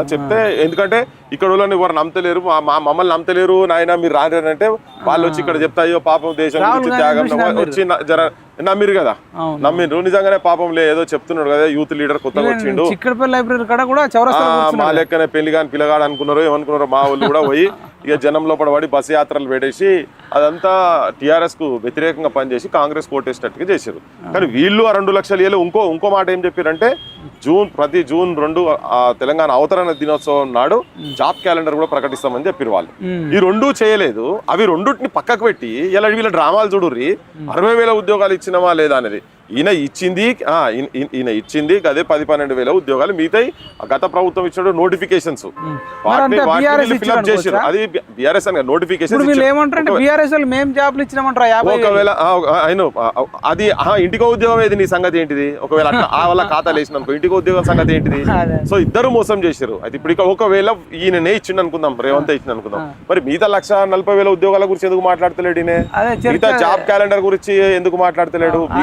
చెప్తే ఎందుకంటే ఇక్కడ వాళ్ళని ఎవరు నమ్మతలేరు. మా మమ్మల్ని నమ్మతలేరు నాయన మీరు రాని అంటే వాళ్ళు వచ్చి ఇక్కడ చెప్తా అయ్యో పాపం దేశం గురించి త్యాగం. వచ్చి జర నమ్మిరు కదా. అవును. నమ్మిండ్రు నిజంగానే పాపం లే ఏదో చెప్తున్నాడు కదా యూత్ లీడర్ కొత్తగా వచ్చిండు. లైబ్రరీ కాడ మా లెక్కనే పెళ్ళి కాని పిల్లగాడు అనుకున్నారు ఏమనుకున్నారో మా వాళ్ళు కూడా పోయి ఇక జనం లోపల పడి బస్సు యాత్రలు పెట్టేసి అదంతా టిఆర్ఎస్కు వ్యతిరేకంగా పనిచేసి కాంగ్రెస్ కోటేసినట్టుగా చేశారు కానీ వీళ్ళు ఆ రెండు లక్షలు ఏళ్ళు ఇంకో ఇంకో మాట ఏం చెప్పారంటే జూన్ ప్రతి జూన్ రెండు ఆ తెలంగాణ అవతరణ దినోత్సవం నాడు జాబ్ క్యాలెండర్ కూడా ప్రకటిస్తామని చెప్పారు వాళ్ళు. ఈ రెండు చేయలేదు. అవి రెండుటిని పక్కకు పెట్టి ఇలా వీళ్ళ డ్రామాలు చూడుర్రి అరవై వేల ఉద్యోగాలు ఇచ్చినవా లేదా అనేది. ఈయన ఇచ్చింది ఈయన- ఇచ్చింది అదే పది పన్నెండు వేల ఉద్యోగాలు. మిగతాయి గత ప్రభుత్వం ఇచ్చిన నోటిఫికేషన్స్ ఫిల్అప్ చేసారు అది బిఆర్ఎస్ అని నోటిఫికేషన్. ఒకవేళ అయినో అది ఆ, ఇంటికో ఉద్యోగం ఏది నీ సంగతి ఏంటిది? ఒకవేళ ఆ వాళ్ళ ఖాతాలు వేసిన అనుకో ఇంటికో ఉద్యోగం సంగతి ఏంటిది. సో ఇద్దరు మోసం చేశారు అయితే ఇప్పుడు ఒకవేళ ఈయననే ఇచ్చిండు అనుకుందాం రేవంత్ ఇచ్చింది అనుకుందాం మరి మిగతా లక్ష నలభై వేల ఉద్యోగాల గురించి ఎందుకు మాట్లాడతలేడు మిగతా జాబ్ క్యాలెండర్ గురించి ఎందుకు మాట్లాడతలేడు?